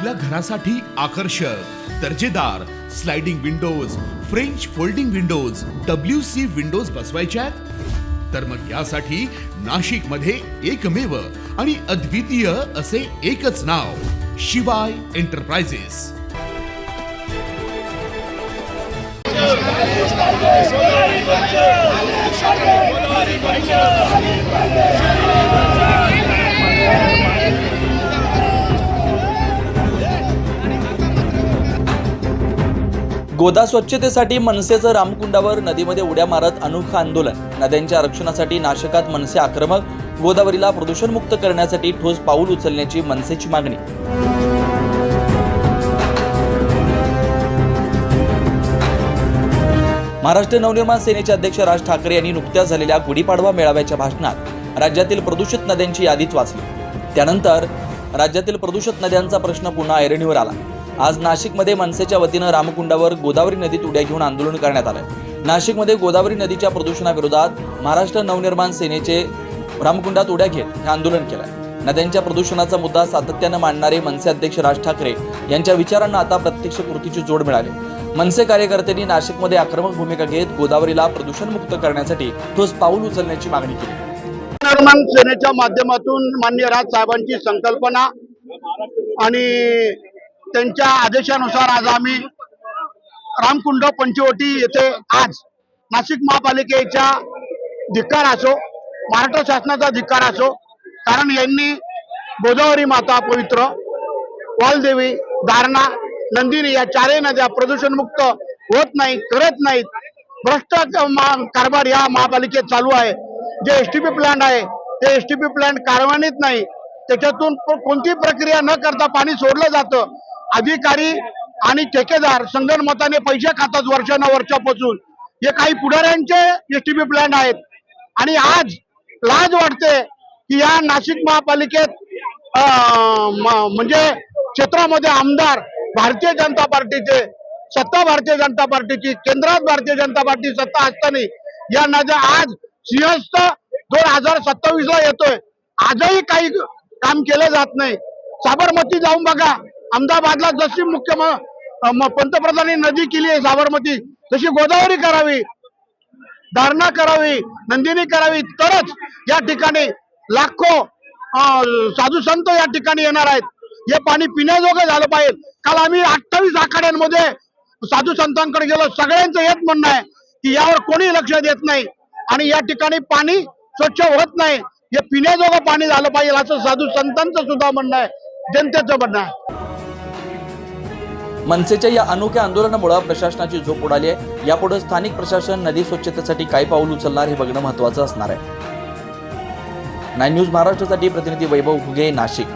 आपल्या घरासाठी आकर्षक दर्जेदार sliding windows French folding windows W C windows बसवायच्या आहेत तर मग यासाठी नाशिकमध्ये एकमेव आणि अद्वितीय असे एकच नाव शिवाय एंटरप्राइजेस गोदा स्वच्छतेसाठी मनसेचं रामकुंडावर नदीमध्ये उड्या मारत अनोखं आंदोलन. नद्यांच्या आरक्षणासाठी नाशकात मनसे आक्रमक गोदावरीला प्रदूषणमुक्त करण्यासाठी ठोस पाऊल उचलण्याची मनसेची मागणी. महाराष्ट्र नवनिर्माण सेनेचे अध्यक्ष राज ठाकरे यांनी नुकत्याच झालेल्या गुढीपाडवा मेळाव्याच्या भाषणात राज्यातील प्रदूषित नद्यांची यादीच वाचली. त्यानंतर राज्यातील प्रदूषित नद्यांचा प्रश्न पुन्हा ऐरणीवर आला. आज नाशिकमध्ये मनसेच्या वतीनं रामकुंडावर गोदावरी नदीत उड्या घेऊन आंदोलन करण्यात आलं नाशिकमध्ये गोदावरी नदीच्या प्रदूषणाविरोधात महाराष्ट्र नवनिर्माण सेनेचे रामकुंडात उड्या घेत हे आंदोलन केलंय. नद्यांच्या प्रदूषणाचा मुद्दा सातत्यानं मांडणारे मनसे अध्यक्ष राज ठाकरे यांच्या विचारांना आता प्रत्यक्ष कृतीची जोड मिळाली. मनसे कार्यकर्त्यांनी नाशिकमध्ये आक्रमक भूमिका घेत गोदावरीला प्रदूषणमुक्त करण्यासाठी ठोस पाऊल उचलण्याची मागणी केली. निर्माण सेनेच्या माध्यमातून मान्य राज साहेबांची संकल्पना आणि त्यांच्या आदेशानुसार आज आम्ही रामकुंड पंचवटी येथे आज नाशिक महापालिकेच्या धिक्कार असो महाराष्ट्र शासनाचा धिक्कार असो कारण यांनी गोदावरी माता पवित्र वालदेवी दारणा नंदिनी या चारही नद्या प्रदूषणमुक्त होत नाही करत नाहीत. भ्रष्ट कारभार या महापालिकेत चालू आहे. जे एस टी पी प्लांट आहे ते एस टी पी प्लांट कार्यान्वित नाही. त्याच्यातून कोणती प्रक्रिया न करता पाणी सोडलं जातं अधिकारी आणि ठेकेदार संगणमताने पैसे खातात वर्षांना वर्षापासून हे काही पुढाऱ्यांचे एस टी प्लॅन आहेत. आणि आज लाज वाटते की या नाशिक महापालिकेत अं, म्हणजे क्षेत्रामध्ये आमदार भारतीय जनता पार्टीचे सत्ता भारतीय जनता पार्टीची केंद्रात भारतीय जनता पार्टी सत्ता असताना या नद्या आज सिंहस्थ दोन हजार सत्तावीस ला येतोय. आजही काही काम केलं जात नाही. साबरमती जाऊन बघा. अहमदाबादला जशी मुख्य पंतप्रधानांनी नदी केली आहे साबरमती तशी गोदावरी करावी धारणा करावी नंदिनी करावी. तरच या ठिकाणी लाखो साधू संत या ठिकाणी येणार आहेत. हे पाणी पिण्याजोगं झालं पाहिजे. काल आम्ही अठ्ठावीस आखाड्यांमध्ये साधू संतांकडे गेलो. सगळ्यांचं हेच म्हणणं आहे की यावर कोणी लक्ष देत नाही आणि या ठिकाणी पाणी स्वच्छ होत नाही. हे पिण्याजोगं पाणी झालं पाहिजे असं साधू संतांचं सुद्धा म्हणणं आहे. जनतेचं म्हणणं आहे. मनसेच्या या अनोख्या आंदोलनामुळे प्रशासनाची झोप उडाली आहे. यापुढे स्थानिक प्रशासन नदी स्वच्छतेसाठी काय पाऊल उचलणार हे बघणं महत्वाचं असणार आहे. नाईन न्यूज महाराष्ट्रासाठी प्रतिनिधी वैभव हुगे नाशिक.